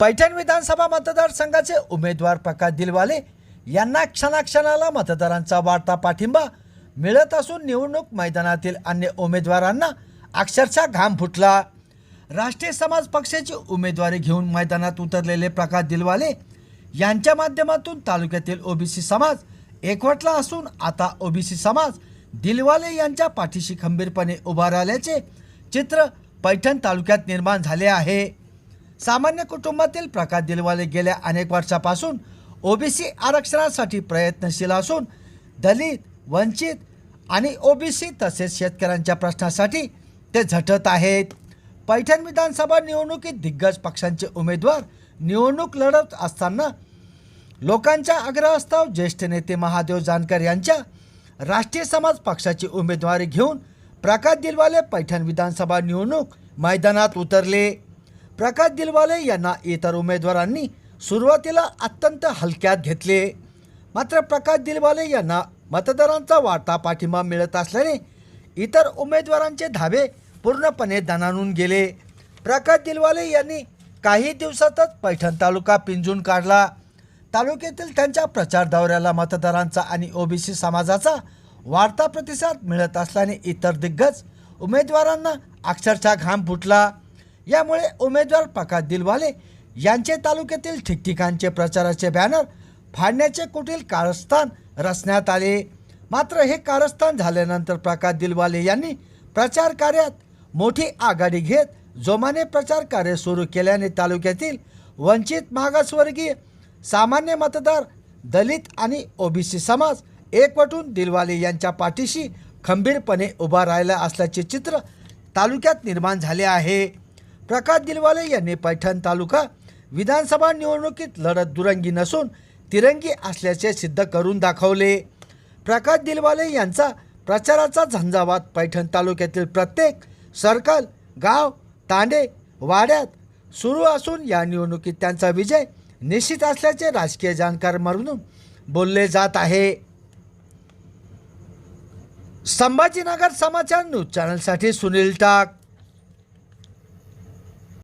पैठण विधानसभा मतदारसंघाचे उमेदवार प्रकाश दिलवाले यांना क्षणाक्षणाला मतदारांचा वाढता पाठिंबा मिळत असून निवडणूक मैदानातील अन्य उमेदवारांना अक्षरशः घाम फुटला. राष्ट्रीय समाज पक्षाची उमेदवारी घेऊन मैदानात उतरलेले प्रकाश दिलवाले यांच्या माध्यमातून तालुक्यातील ओबीसी समाज एकवटला असून आता ओबीसी समाज दिलवाले यांच्या पाठीशी खंबीरपणे उभा राहिल्याचे चित्र पैठण तालुक्यात निर्माण झाले आहे. सामान्य कुटुंबातील प्रकाश दिलवाले गेल्या अनेक वर्षापासून ओबीसी आरक्षणासाठी प्रयत्नशील असून दलित वंचित आणि ओबीसी तसेच शेतकऱ्यांच्या प्रश्नासाठी ते झटत आहेत. पैठण विधानसभा निवडणुकीत दिग्गज पक्षांचे उमेदवार निवडणूक लढत असताना लोकांच्या आग्रहास्तव ज्येष्ठ नेते महादेव जानकर यांच्या राष्ट्रीय समाज पक्षाची उमेदवारी घेऊन प्रकाश दिलवाले पैठण विधानसभा निवडणूक मैदानात उतरले. प्रकाश दिलवाले यांना इतर उमेदवारांनी सुरुवातीला अत्यंत हलक्यात घेतले. मात्र प्रकाश दिलवाले यांना मतदारांचा वाढता पाठिंबा मिळत असल्याने इतर उमेदवारांचे धाबे पूर्णपणे दणानून गेले. प्रकाश दिलवाले यांनी काही दिवसातच पैठण तालुका पिंजून काढला. तालुक्यातील त्यांच्या प्रचार दौऱ्याला मतदारांचा आणि ओबीसी समाजाचा वाढता प्रतिसाद मिळत असल्याने इतर दिग्गज उमेदवारांना अक्षरशः घाम फुटला. यामुळे उमेदवार प्रकाश दिलवाले. यांचे तालुक्यातील ठिकठिकाणचे प्रचाराचे बॅनर फाडण्याचे कुठील कारस्थान रचण्यात आले. मात्र हे कारस्थान झाल्यानंतर प्रकाश दिलवाले यांनी प्रचार कार्यात मोठी आघाडी घेत जोमाने प्रचार कार्य सुरू केल्याने तालुक्यातील वंचित मागासवर्गीय सामान्य मतदार दलित आणि ओबीसी समाज एकवटून दिलवाले यांच्या पाठीशी खंबीरपणे उभा राहिला असल्याचे चित्र तालुक्यात निर्माण झाले आहे. प्रकाश दिलवाले यांनी पैठण तालुका विधानसभा निवडणुकीत लढत दुरंगी नसून तिरंगी असल्याचे सिद्ध करून दाखवले. प्रकाश दिलवाले यांचा प्रचाराचा झंझावात पैठण तालुक्यातील प्रत्येक सर्कल गाव तांडे वाड्यात सुरू असून या निवडणुकीत त्यांचा विजय निश्चित असल्याचे राजकीय जाणकार म्हणून बोलले जात आहे. संभाजीनगर समाचार न्यूज चॅनलसाठी सुनील टाक.